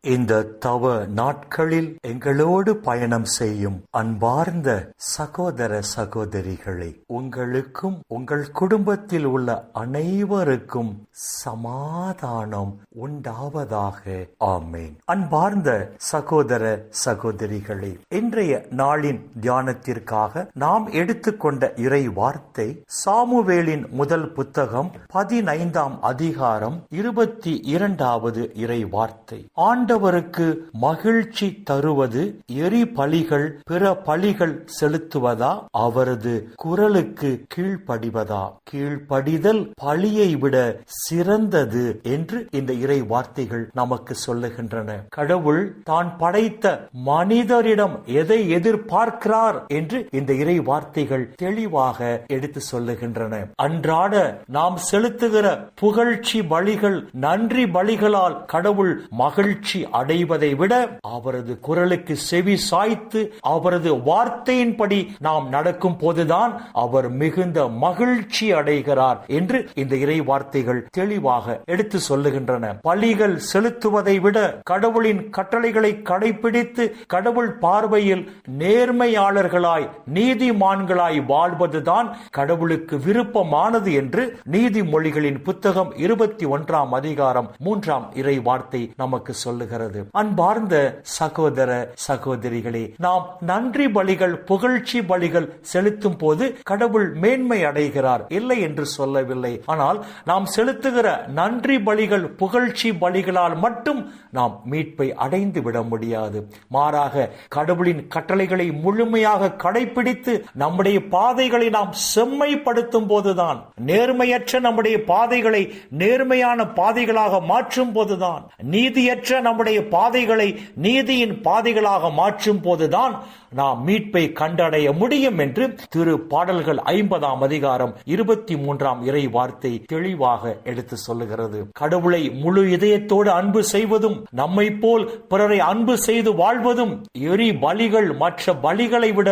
இந்த தவ நாட்களில் எங்களோடு பயணம் செய்யும் அன்பார்ந்த சகோதர சகோதரிகளே உங்களுக்கும் உங்கள் குடும்பத்தில் உள்ள அனைவருக்கும் சமாதானம் உண்டாவதாக. ஆமேன். அன்பார்ந்த சகோதர சகோதரிகளே இன்றைய நாளின் தியானத்திற்காக நாம் எடுத்துக்கொண்ட இறை வார்த்தை சாமுவேலின் முதல் புத்தகம் பதினைந்தாம் அதிகாரம் இருபத்தி இரண்டாவது இறை வார்த்தை ஆண்டவருக்கு மகிழ்ச்சி தருவது எரி பலிகள் பிற பலிகள் செலுத்துவதா? அவரது குரலுக்கு கீழ்ப்படிவதா? கீழ்ப்படிதல் பழியை விட சிறந்தது என்று இந்த இறை வார்த்தைகள் நமக்கு சொல்லுகின்றன. கடவுள் தான் படைத்த மனிதரிடம் எதை எதிர்பார்க்கிறார் என்று இந்த இறை வார்த்தைகள் தெளிவாக எடுத்து சொல்லுகின்றன. அன்றாட நாம் செலுத்துகிற புகழ்ச்சி பலிகள் நன்றி பலிகளால் கடவுள் மகிழ்ச்சி அடைவதை விட அவரது குரலுக்கு செவி சாய்த்து அவரது வார்த்தையின்படி நாம் நடக்கும் போதுதான் அவர் மிகுந்த மகிழ்ச்சி அடைகிறார் என்று இந்த இறை வார்த்தைகள் தெளிவாக எடுத்து சொல்லுகின்றன. பலிகள் செலுத்துவதை விட கடவுளின் கட்டளைகளை கடைபிடித்து கடவுள் பார்வையில் நேர்மையாளர்களாய் நீதிமான்களாய் வாழ்வதுதான் கடவுளுக்கு விருப்பமானது என்று நீதிமொழிகளின் புத்தகம் இருபத்தி ஒன்றாம் அதிகாரம் மூன்றாம் இறை வார்த்தை நமக்கு சொல்லுகிறது. அன்பார்ந்த சகோதர சகோதரிகளே நாம் நன்றி பலிகள் புகழ்ச்சி பலிகள் செலுத்தும் போது கடவுள் மேன்மை அடைகிறார். இல்லை என்று சொல்லவில்லை. ஆனால் நாம் செலுத்துகிற நன்றி பலிகள் புகழ்ச்சி பலிகளால் மட்டும் நாம் மீட்பை அடைந்து விட முடியாது. மாறாக கடவுளின் கட்டளைகளை முழுமையாக கடைபிடித்து நம்முடைய பாதைகளை நாம் செம்மைப்படுத்தும் போதுதான் நேர்மையற்ற நம்முடைய பாதைகளை நேர்மையான பாதைகளாக மாற்றும் போதுதான் நீதியற்ற நம் நம்முடைய பாதைகளை நீதியின் பாதைகளாக மாற்றும் போதுதான் நாம் மீட்பை கண்டடைய முடியும் என்று திரு பாடல்கள் ஐம்பதாம் அதிகாரம் இருபத்தி மூன்றாம் இறை வார்த்தை தெளிவாக எடுத்து சொல்லுகிறது. கடவுளை முழு இதயத்தோடு அன்பு செய்வதும் நம்மை போல் பிறரை அன்பு செய்து வாழ்வதும் எரி பலிகள் மற்ற பலிகளை விட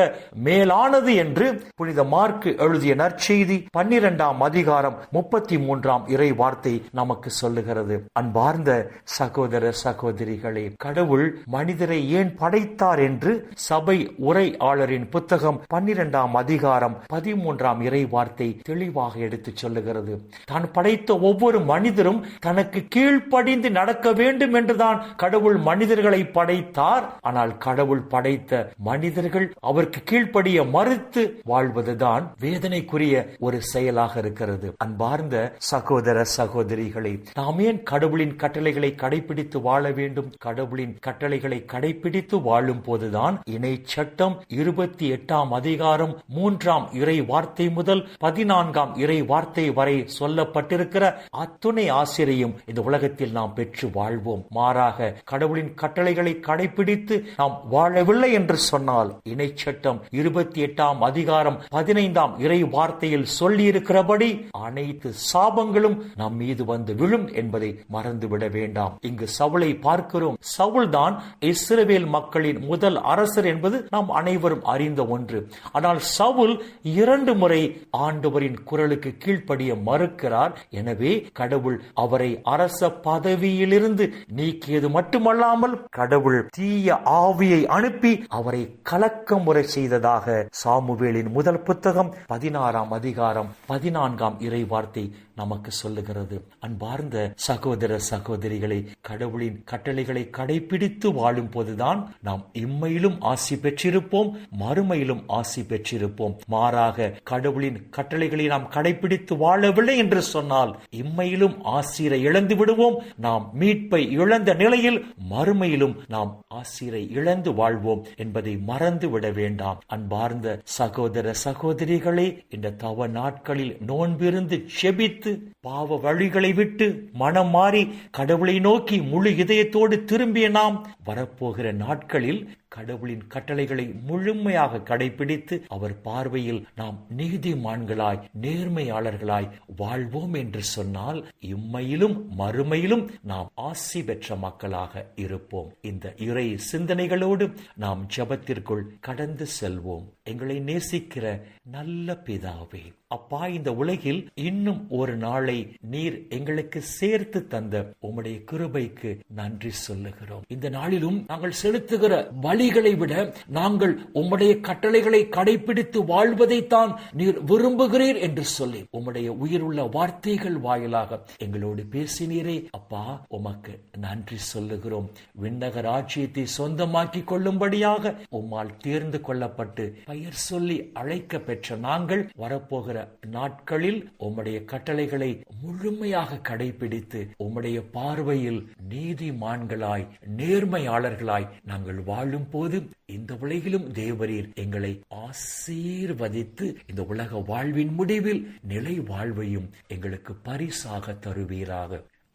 மேலானது என்று புனித மார்க்கு எழுதிய நற்செய்தி பன்னிரெண்டாம் அதிகாரம் முப்பத்தி மூன்றாம் இறை வார்த்தை நமக்கு சொல்லுகிறது. அன்பார்ந்த சகோதர சகோதரிகளே கடவுள் மனிதரை ஏன் படைத்தார் என்று சபை உரையாளரின் புத்தகம் பன்னிரெண்டாம் அதிகாரம் பதிமூன்றாம் இறை வார்த்தை தெளிவாக எடுத்து சொல்லுகிறது. தான் படைத்த ஒவ்வொரு மனிதரும் தனக்கு கீழ்ப்படிந்து நடக்க வேண்டும் என்றுதான் கடவுள் மனிதர்களை படைத்தார். ஆனால் கடவுள் படைத்த மனிதர்கள் அவருக்கு கீழ்ப்படிய மறுத்து வாழ்வதுதான் வேதனைக்குரிய ஒரு செயலாக இருக்கிறது. அன்பார்ந்த சகோதர சகோதரிகளை நாம் ஏன் கடவுளின் கட்டளைகளை கடைபிடித்து வாழ வேண்டும் வேண்டும் கடவுளின் கட்டளைகளை கடைபிடித்து வாழும் போதுதான் இணை சட்டம் இருபத்தி எட்டாம் அதிகாரம் மூன்றாம் இறை வார்த்தை முதல் பதினான்காம் இறை வார்த்தை வரை சொல்லப்பட்டிருக்கிற அத்துணை ஆசிரியும் இந்த உலகத்தில் நாம் பெற்று வாழ்வோம். மாறாக கடவுளின் கட்டளைகளை கடைபிடித்து நாம் வாழவில்லை என்று சொன்னால் இணை சட்டம் இருபத்தி எட்டாம் அதிகாரம் பதினைந்தாம் இறை வார்த்தையில் சொல்லியிருக்கிறபடி அனைத்து சாபங்களும் நம் மீது வந்து விழும் என்பதை மறந்துவிட வேண்டாம். இங்கு சவுளை பார்க்கிறோம். சவுல் தான் இஸ்ரவேல் மக்களின் முதல் அரசர் என்பது நாம் அனைவரும் அறிந்த ஒன்று. ஆனால் சவுல் இரண்டு முறை ஆண்டவரின் குரலுக்கு கீழ்ப்படிய மறுக்கிறார். எனவே கடவுள் அவரை அரச பதவியிலிருந்து நீக்கியது மட்டுமல்லாமல் கடவுள் தீய ஆவியை அனுப்பி அவரை கலக்க முறை செய்ததாக சாமுவேலின் முதல் புத்தகம் பதினாறாம் அதிகாரம் பதினான்காம் இறை வார்த்தை நமக்கு சொல்லுகிறது. அன்பார்ந்த சகோதர சகோதரிகளை கடவுளின் கட்டளைகளை கடைபிடித்து வாழும் போதுதான் நாம் இம்மையிலும் ஆசி பெற்றிருப்போம் மறுமையிலும் ஆசி பெற்றிருப்போம். மாறாக கடவுளின் கட்டளைகளை நாம் கடைபிடித்து வாழவில்லை என்று சொன்னால் இம்மையிலும் ஆசிரை இழந்து விடுவோம். நாம் மீட்பை இழந்த நிலையில் மறுமையிலும் நாம் ஆசிரை இழந்து வாழ்வோம் என்பதை மறந்து விட வேண்டாம். அன்பார்ந்த சகோதர சகோதரிகளே இந்த தவ நாட்களில் நோன்பிருந்து செபித்து பாவ வழிகளை விட்டு மனம் மாறி கடவுளை நோக்கி முழு இதயத்தோடு திரும்பிய நாம் வரப்போகிற நாட்களில் கடவுளின் கட்டளைகளை முழுமையாக கடைபிடித்து அவர் பார்வையில் நாம் நீதிமான்களாய் நேர்மையாளர்களாய் வாழ்வோம் என்று சொன்னால் இம்மையிலும் மறுமையிலும் நாம் ஆசி பெற்ற மக்களாக இருப்போம். இந்த இறை சிந்தனைகளோடு நாம் ஜபத்திற்குள் கடந்து செல்வோம். எங்களை நேசிக்கிற நல்ல பிதாவே அப்பா இந்த உலகில் இன்னும் ஒரு நாளை நீர் எங்களுக்கு சேர்த்து தந்த உம்முடைய கிருபைக்கு நன்றி சொல்லுகிறோம். இந்த நாளிலும் நாங்கள் செலுத்துகிற வழி வழிகளை விட நாங்கள் உம்முடைய கட்டளைகளை கடைபிடித்து வாழ்வதைத்தான் நீர் விரும்புகிறீர் என்று சொல்லி உம்முடைய உயிருள்ள வார்த்தைகள் வாயிலாக எங்களோடு பேசினீரே. அப்பா உமக்கு நன்றி சொல்லுகிறோம். விண்ணக ராஜ்யத்தை சொந்தமாக்கி கொள்ளும்படியாக உம்மால் தேர்ந்து கொள்ளப்பட்டு பெயர் சொல்லி அழைக்க பெற்ற நாங்கள் வரப்போகிற நாட்களில் உம்முடைய கட்டளைகளை முழுமையாக கடைபிடித்து உம்முடைய பார்வையில் நீதிமான்களாய் நேர்மையாளர்களாய் நாங்கள் வாழும் போது இந்த உலகிலும் தேவரீர் எங்களை ஆசீர்வதித்து இந்த உலக வாழ்வின் முடிவில் நிலை வாழ்வையும் எங்களுக்கு பரிசாக தருவீராக.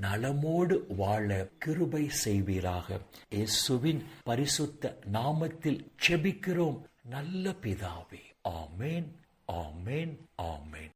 நலமோடு வாழ கிருபை செய்வீராக. இயேசுவின் பரிசுத்த நாமத்தில் செபிக்கிறோம். நல்ல பிதாவே. ஆமேன் ஆமேன் ஆமேன்.